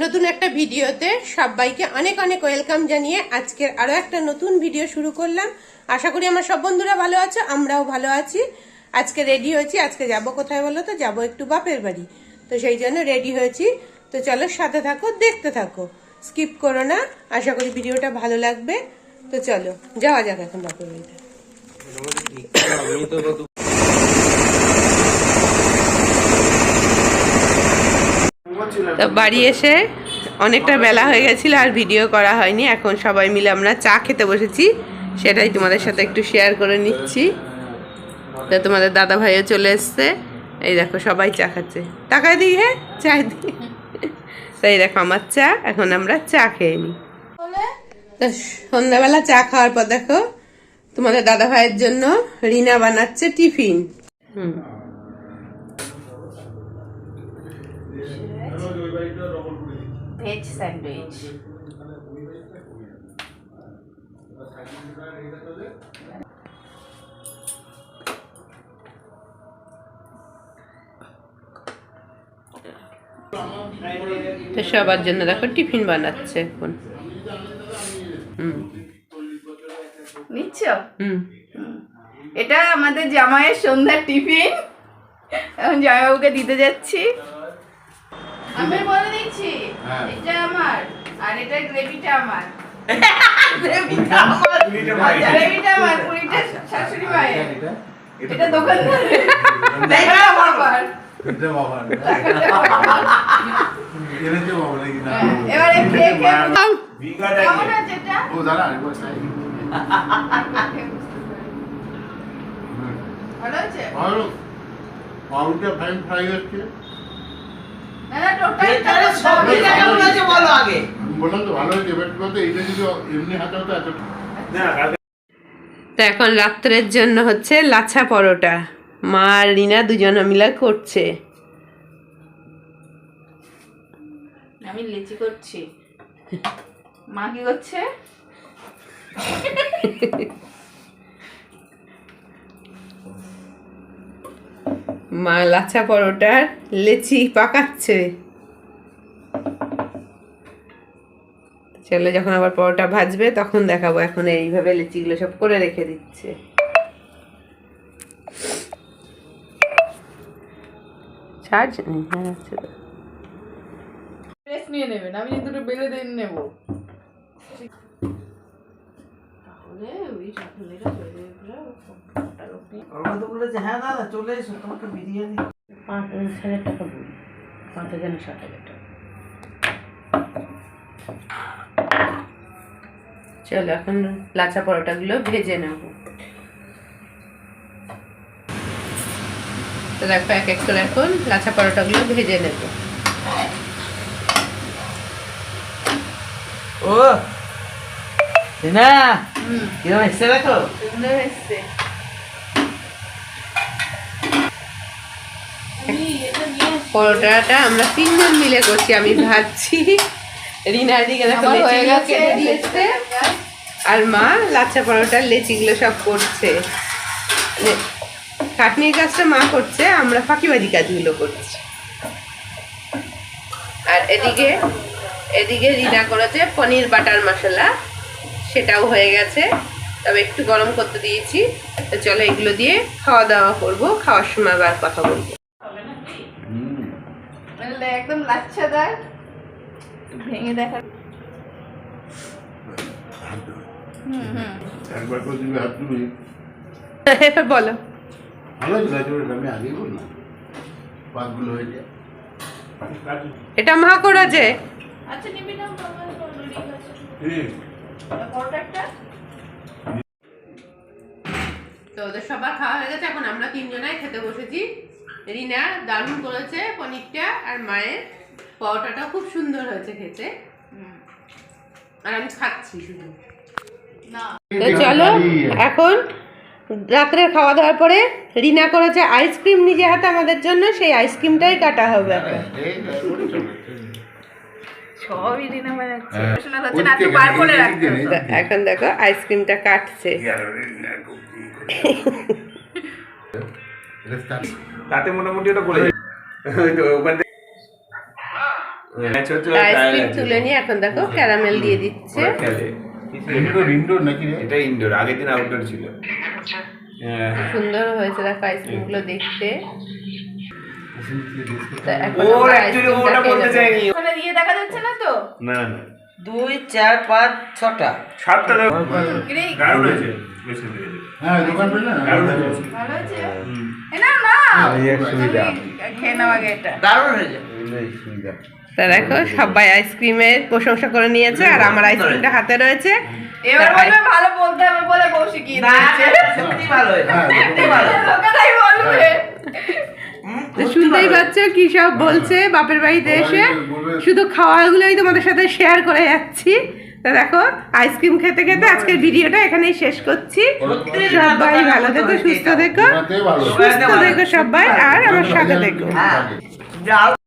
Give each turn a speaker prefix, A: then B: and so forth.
A: নতুন একটা ভিডিওতে সবাইকে অনেক অনেক ওয়েলকাম জানিয়ে আজকের আরও একটা নতুন ভিডিও শুরু করলাম। আশা করি আমার সব বন্ধুরা ভালো আছো, আমরাও ভালো আছি। আজকে রেডি হয়েছি, আজকে যাব কোথায় বলো তো? যাব একটু বাপের বাড়ি। তো সেই জন্য রেডি হয়েছি। তো চলো সাথে থাকো, দেখতে থাকো। স্কিপ করো না, আশা করি ভিডিওটা ভালো লাগবে। তো চলো, যাওয়া যাক এখন বাপের বাড়িতে। তো বাড়ি এসে অনেকটা বেলা হয়ে গেছিল আর ভিডিও করা হয়নি। এখন সবাই মিলে আমরা চা খেতে বসেছি। সেটাই তোমাদের সাথে একটু শেয়ার করে নিচ্ছি। তো তোমাদের দাদা ভাইও চলে এসছে। এই দেখো সবাই চা খাচ্ছে। টাকায় দিই হ্যাঁ চা দিই তাই দেখো আমার চা এখন আমরা চা খেয়ে নিই। তো সন্ধ্যাবেলা চা খাওয়ার পর দেখো তোমাদের দাদা ভাইয়ের জন্য রিনা বানাচ্ছে টিফিন। হুম।
B: ভেজ স্যান্ডউইচ
A: তো সবার জন্য দেখো টিফিন বানাচ্ছে এখন। হুম।
B: নিচ্ছ?
A: হুম।
B: এটা আমাদের জামাইয়ের সন্ধ্যার টিফিন। এখন জামাইবাবুকে দিতে যাচ্ছি। আমি বলে দিচ্ছি এটা আমার আর এটা গ্রেভিটা আমার। গ্রেভিটা আমার। গ্রেভিটা আমার। পুরিটা শাশুড়ি মায়ের। এটা দোকানদার দেখা আমার।
C: এটা বাবা এনেছে বাবা নাকি না
B: এবারে খেয়ে খেয়ে
C: বিঘাটা
B: কেমন আছে এটা?
C: ও দাঁড়া একবার চাই
B: ভালো আছে?
C: ভালো। ফাইন ফ্রাই হচ্ছে। তো
A: এখন রাত্রের জন্য হচ্ছে লাচ্ছা পরোটা। মা আর রিনা দুজনে মিলে করছে।
B: আমি লিচি করছি। মা কি করছে?
A: মা লাচ্ছা পরোটার লেচি পাকাচ্ছে। চলো যখন আবার পরোটা ভাজবে তখন দেখাবো এখন এইভাবে লেচিগুলো সব করে রেখে দিচ্ছে। চার্জ নেই হ্যাঁ
B: রেস্ট নিয়ে নেবেন আমি দুটো বেলে দিন নেব। তাহলে ওই হয়ে গেলে ওটার ওপরে
D: ওরা তো বলেছে হ্যাঁ দাদা চলে এসো তোমাকে বিরিয়ানি
A: পাঁচ হাজার টাকা বলি পাঁচ হাজার না ষাট হাজার টাকা চলো এখন লাচা পরোটাগুলো ভেজে নেব। তো দেখো এক এক করে এখন লাচা পরোটাগুলো ভেজে নেব।
D: ও না কিরম এসছে দেখো?
B: সুন্দর এসছে।
A: পরোটাটা আমরা তিনজন মিলে করছি আমি ভাবছি রিনা দিকে দেখো
B: হয়ে গেছে।
A: দিয়েছে। আর মা লাচ্ছা পরোটার লেচিগুলো সব করছে। মানে খাটনির কাজটা মা করছে আমরা ফাঁকিবাজি কাজগুলো করছি। আর এদিকে এদিকে রিনা করেছে পনির বাটার মশলা। সেটাও হয়ে গেছে। তবে একটু গরম করতে দিয়েছি। তো চলো এগুলো দিয়ে খাওয়া দাওয়া করব। খাওয়ার সময় আবার কথা বলব।
B: মানে একদম লাচ্ছাদার। ভেঙে দেখা হুম হুম।
C: একবার করে দিবি হাত তুমি।
A: এবার বলো।
C: ভালো গাজরের আমি আগেই বললাম। পাকগুলো হয়ে যায়।
A: এটা মা করেছে
B: আচ্ছা নিবি না
A: তো ওদের সবার খাওয়া হয়ে গেছে এখন আমরা তিনজনাই খেতে বসেছি। রিনা দারুণ করেছে পনিরটা আর মায়ের পরোটাটা খুব সুন্দর হয়েছে খেতে। আর আমি খাচ্ছি শুধু।
B: না।
A: তো চলো এখন রাত্রের খাওয়া দাওয়ার পরে রিনা করেছে আইসক্রিম নিজে হাতে আমাদের জন্য সেই আইসক্রিমটাই কাটা হবে।
C: হ্যাঁ।
B: হবে।
A: এখন দেখো আইসক্রিমটা কাটছে।
E: তাতে মোটামুটি ওটা বলে ওখান থেকে
A: আইসক্রিম তুলে নিয়ে এখন দেখো ক্যারামেল দিয়ে দিচ্ছে।
C: ইনডোর ইনডোর নাকি
E: এটা ইনডোর আগের দিন আউটডোর ছিল। হ্যাঁ হ্যাঁ।
A: সুন্দর হয়েছে দেখো দেখতে।
E: ওর অ্যাকচুয়ালি ওটা বলতে চাইনি।
B: ওখানে দিয়ে দেখা যাচ্ছে না তো?
E: না না।
D: দুই চার পাঁচ ছটা।
E: সাতটা দারুণ হয়েছে।
C: হ্যাঁ দোকান না?
E: দারুণ হয়েছে।
B: ভালো আছে না না।
C: সুবিধা।
B: খেয়ে নাও আগে এটা।
D: দারুণ হয়েছে
C: সুবিধা।
A: তা দেখো সবাই আইসক্রিমের প্রশংসা করে নিয়েছে আর আমার আইসক্রিমটা হাতে রয়েছে।
B: এবার বলবে ভালো বলতে হবে বলে বউ শিখিয়ে দিয়েছে।
D: সত্যি ভালো
C: হ্যাঁ,
D: সত্যি ভালো
B: বলবে।
A: শুনতেই। পাচ্ছ কি সব বলছে বাপের বাড়িতে এসে। শুধু খাওয়াগুলোই তোমাদের সাথে শেয়ার করে যাচ্ছি। তা দেখো আইসক্রিম খেতে খেতে আজকের ভিডিওটা এখানেই শেষ করছি। সবাই ভালো থেকো সুস্থ থেকো। সুস্থ থেকো সবাই আর আমার সাথে থেকো।
D: হ্যাঁ। যাও।